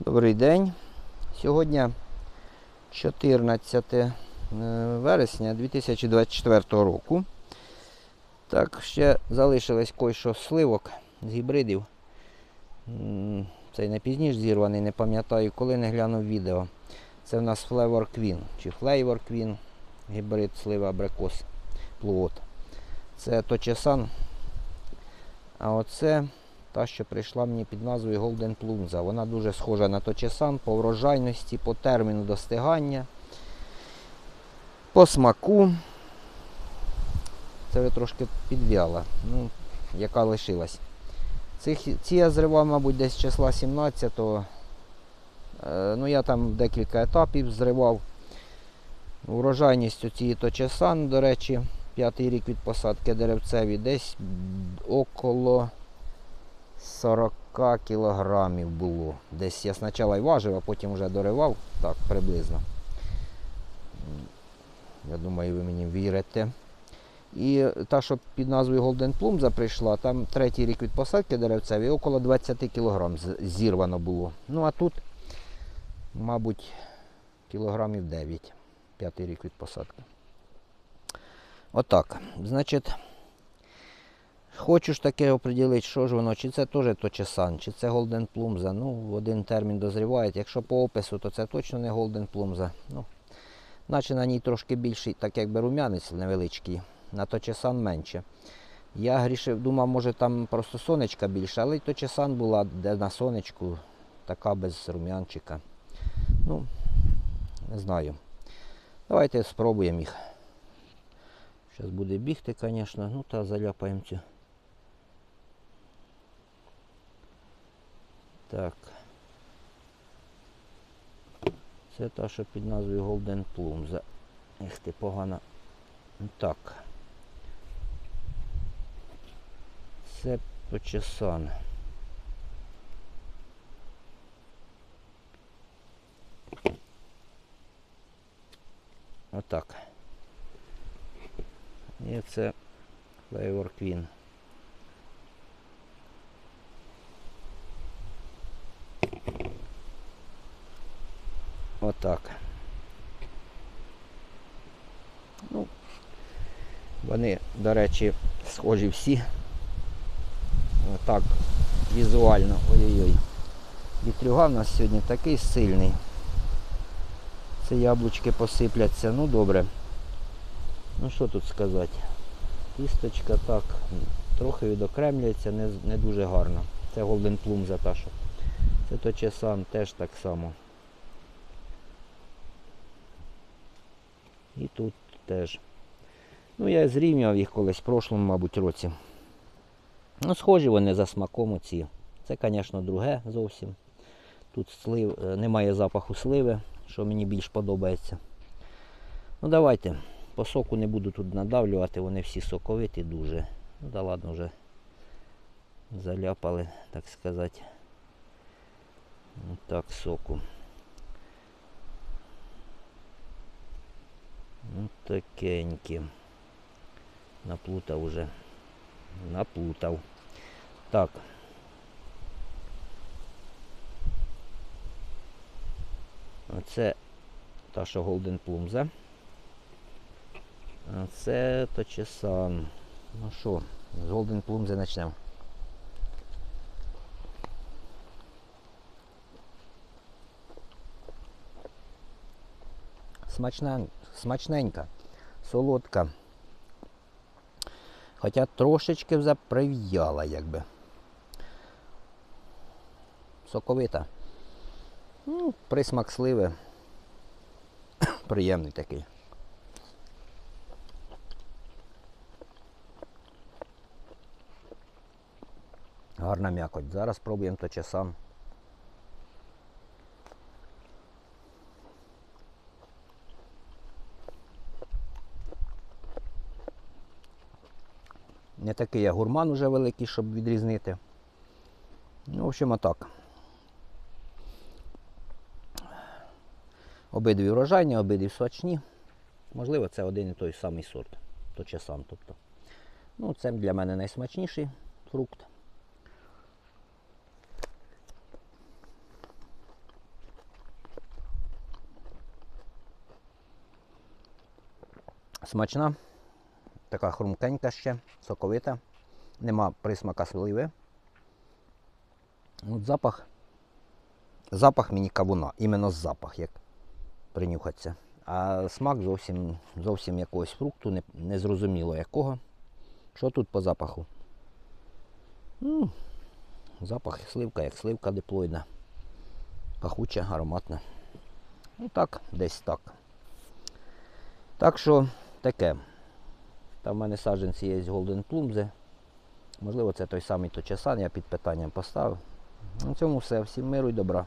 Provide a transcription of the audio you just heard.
Добрий день. Сьогодні 14 е, вересня 2024 року. Так, ще залишилось кое-що сливок з гібридів. Цей пізніше зірваний, не пам'ятаю, коли не глянув відео. Це в нас Flavor Queen чи Flavor Queen, гібрид слива абрикос плуот. Це Точесан. А оце та, що прийшла мені під назвою Golden Plunza. Вона дуже схожа на Точесан по врожайності, по терміну достигання, по смаку. Це ви трошки підв'яла, ну, яка лишилась. Цих, ці я зривав, мабуть, десь числа 17-го. Е, ну, я там декілька етапів зривав. Урожайність у цієї Точесан, до речі, п'ятий рік від посадки деревцеві, десь около 40 кілограмів було. Десь я спочатку й важив, а потім вже доривав, так, приблизно. Я думаю, ви мені вірите. І та, що під назвою Golden Plum прийшла, там третій рік від посадки деревцеві, около 20 кілограм зірвано було. Ну а тут, мабуть, кілограмів 9, п'ятий рік від посадки. Отак. Значить, Хочу ж таке оприділити, що ж воно, чи це теж точесан, чи це Golden Plumza. Ну, в один термін дозріває. Якщо по опису, то це точно не Golden Plumza. Ну, наче на ній трошки більший, так якби рум'янець невеличкий, на точесан менше. Я грішив, думав, може там просто сонечка більше, але й точесан була, де на сонечку, така без рум'янчика. Ну, не знаю. Давайте спробуємо їх. Зараз буде бігти, звісно. Ну та заляпаємо цю. Так. Це та, що під назвою Golden Plum. Ех ти погано. Так. Це почесан. Отак. І це Flavor Queen. Отак. Ну, вони, до речі, схожі всі. Отак, візуально. Ой-ой-ой. Вітрюга в нас сьогодні такий сильний. Це яблучки посипляться. Ну добре. Ну що тут сказати? Кісточка так, трохи відокремлюється, не, не дуже гарно. Це Golden Plum за та що. Це точесан теж так само. І тут теж. Ну, я зрівнював їх колись в прошлому, мабуть, році. Ну, схожі вони за смаком оці. Це, звісно, друге зовсім. Тут слив, е, немає запаху сливи, що мені більш подобається. Ну давайте. По соку не буду тут надавлювати, вони всі соковиті дуже. Ну да ладно вже заляпали, так сказати. Так, соку. Ну, такенькі. Наплутав уже. Наплутав. Так. Оце та, що Golden Plumza. А це Точесан. Ну що, з Golden Plumza почнемо. Смачна, смачненька, солодка. Хоча трошечки вже прив'яла, якби. Соковита. Ну, присмак сливи. Приємний такий. Гарна м'якоть. Зараз спробуємо то часам. Не такий я гурман уже великий, щоб відрізнити. Ну, в общем, отак. Обидві врожайні, обидві сочні. Можливо, це один і той самий сорт. То часам, тобто. Ну, це для мене найсмачніший фрукт. Смачна така хрумкенька ще, соковита, нема присмака сливи. От запах. Запах мені кавуна, іменно запах, як принюхатися. А смак зовсім, зовсім якогось фрукту, не, незрозуміло якого. Що тут по запаху? м запах сливка, як сливка диплоїдна. Пахуча, ароматна. Ну так, десь так. Так що таке. Там в мене саджанці є Golden Plumze. Можливо, це той самий Точесан, я під питанням поставив. На цьому все. Всім миру і добра.